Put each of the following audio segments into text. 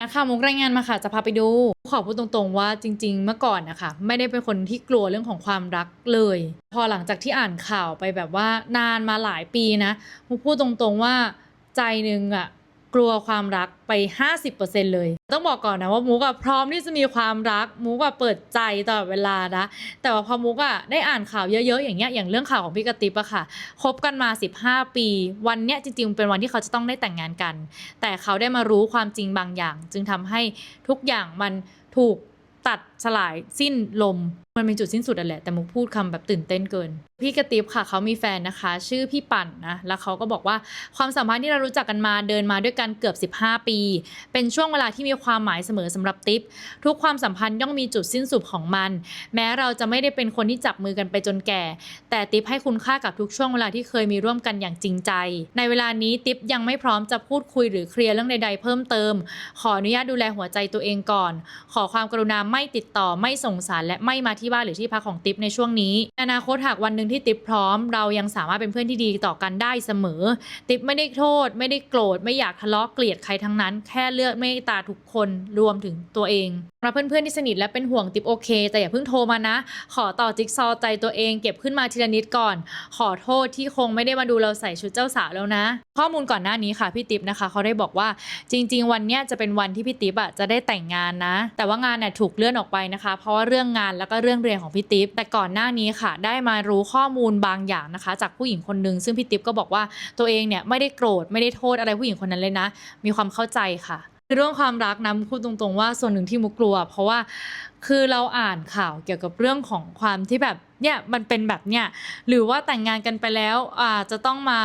ค่ะมุกรายงานมาค่ะจะพาไปดู ขอพูดตรงๆว่าจริง ๆ เมื่อก่อนนะคะไม่ได้เป็นคนที่กลัวเรื่องของความรักเลย พอหลังจากที่อ่านข่าวไปแบบว่านานมาหลายปีนะมุกพูดตรงๆว่าใจนึงอะ กลัวความรักไป 50%เลย ต้องบอกก่อนนะว่ามุกอะพร้อมที่จะมีความรักมุกอะเปิดใจตลอดเวลานะ แต่ว่าพอมุกอะได้อ่านข่าวเยอะๆ อย่างเงี้ยอย่างเรื่องข่าวของพี่กระติบอะค่ะคบกันมา 15 ปี วันเนี้ยจริงๆ เป็นวันที่เขาจะต้องได้แต่งงานกัน แต่เขาได้มารู้ความจริงบางอย่าง จึงทำให้ทุกอย่างมันถูกตัดสลายสิ้นลม มันเป็นจุดสิ้นสุดอะแหละ แต่มุกพูดคำแบบตื่นเต้นเกิน พี่กระติบค่ะเขามีแฟนนะคะ ชื่อพี่ปั่นนะ แล้วเขาก็บอกว่าความสัมพันธ์ที่เรารู้จักกันมาเดินมาด้วยกันเกือบ 15 ปี เป็นช่วงเวลาที่มีความหมายเสมอสำหรับติ๊บทุกความสัมพันธ์ย่อมมีจุดสิ้นสุดของมัน แม้เราจะไม่ได้เป็นคนที่จับมือกันไปจนแก่ แต่ติ๊บให้คุณค่ากับทุกช่วงเวลาที่เคยมีร่วมกันอย่างจริงใจ ในเวลานี้ติ๊บยังไม่พร้อมจะพูดคุยหรือเคลียร์เรื่องใด ๆ เพิ่มเติม ขออนุญาตดูแลหัวใจตัวเองก่อน ขอความกรุณาไม่ติดต่อไม่ส่งสารและไม่มาที่บ้านหรือที่พักของติ๊บในช่วงนี้อนาคตหากวันหนึ่งที่ติ๊บพร้อม เรายังสามารถเป็นเพื่อนที่ดีต่อกันได้เสมอ ติ๊บไม่ได้โทษ ไม่ได้โกรธไม่อยากทะเลาะเกลียดใครทั้งนั้น แค่เลือกเมตตาทุกคนรวมถึงตัวเองสำหรับเพื่อนๆที่สนิทและเป็นห่วงติ๊บโอเค แต่อย่าเพิ่งโทรมานะ ขอต่อจิ๊กซอใจตัวเองเก็บขึ้นมาทีละนิดก่อน ขอโทษที่คงไม่ได้มาดูเราใส่ชุดเจ้าสาวแล้วนะ ข้อมูลก่อนหน้านี้ค่ะพี่ติ๊บนะคะ เขาได้บอกว่าจริง ๆ วันนี้จะเป็นวันที่พี่ติ๊บอะจะได้แต่งงานนะ แต่ว่างานน่ะถูกเลื่อนออกไปนะคะ เพราะว่าเรื่องงานแล้วก็เรื่องเรียนของพี่ติ๊บแต่ก่อนหน้านี้ค่ะ ได้มารู้ข้อมูลบางอย่างนะคะ จากผู้หญิงคนหนึ่งซึ่งพี่ติ๊บก็บอกว่าตัวเองเนี่ยไม่ได้โกรธไม่ได้โทษอะไรผู้หญิงคนนั้นเลยนะ มีความเข้าใจค่ะคือเรื่องความรักนะมุกพูดตรงๆว่าส่วนหนึ่งที่มุกกลัว เพราะว่าคือเราอ่านข่าวเกี่ยวกับเรื่องของความที่แบบเนี่ยมันเป็นแบบเนี่ยหรือว่าแต่งงานกันไปแล้วอาจจะต้องมา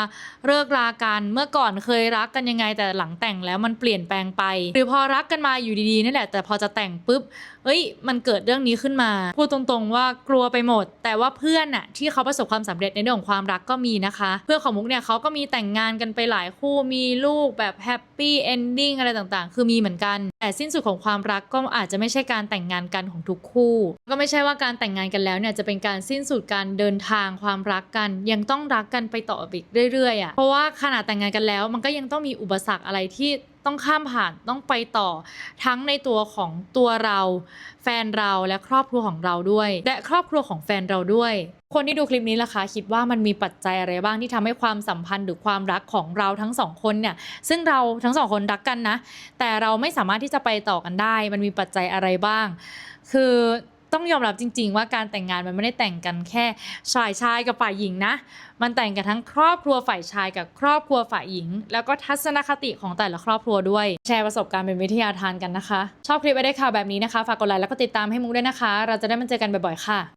เลิกรากันเมื่อก่อนเคยรักกันยังไงแต่หลังแต่งแล้วมันเปลี่ยนแปลงไป หรือพอรักกันมาอยู่ดีๆนี่แหละแต่พอจะแต่งปุ๊บเอ้ย มันเกิดเรื่องนี้ขึ้นมา พูดตรงๆว่ากลัวไปหมด แต่ว่าเพื่อนน่ะที่เขาประสบความสำเร็จในเรื่องของความรักก็มีนะคะ เพื่อนของมุกเนี่ยเขาก็มีแต่งงานกันไปหลายคู่มีลูกแบบแฮปปี้เอนดิ้งอะไรต่างๆ คือมีเหมือนกัน แต่สิ้นสุดของความรักก็อาจจะไม่ใช่การแต่งงานกันของทุกคู่ ก็ไม่ใช่ว่าการแต่งงานกันแล้วเนี่ยจะเป็นการสิ้นสุดการเดินทางความรักกัน ยังต้องรักกันไปต่ออีกเรื่อยๆอะเพราะว่าขนาดแต่งงานกันแล้ว มันก็ยังต้องมีอุปสรรคอะไรที่ต้องข้ามผ่านต้องไปต่อทั้งในตัวของตัวเรา แฟนเราและครอบครัวของเราด้วย และครอบครัวของแฟนเราด้วย คนที่ดูคลิปนี้ล่ะคะคิดว่ามันมีปัจจัยอะไรบ้างที่ทำให้ความสัมพันธ์หรือความรักของเราทั้งสองคนเนี่ยซึ่งเราทั้งสองคนรักกันนะ แต่เราไม่สามารถที่จะไปต่อกันได้ มันมีปัจจัยอะไรบ้าง คือต้องยอมรับจริง ๆ ว่าการแต่งงานมันไม่ได้แต่งกันแค่ฝ่ายชายกับฝ่ายหญิงนะ มันแต่งกันทั้งครอบครัวฝ่ายชายกับครอบครัวฝ่ายหญิง แล้วก็ทัศนคติของแต่ละครอบครัวด้วย แชร์ประสบการณ์เป็นวิทยาทานกันนะคะ ชอบคลิปไว้ได้ข่าวแบบนี้นะคะ ฝากกดไลค์แล้วก็ติดตามให้มุกด้วยนะคะ เราจะได้มาเจอกันบ่อยๆค่ะ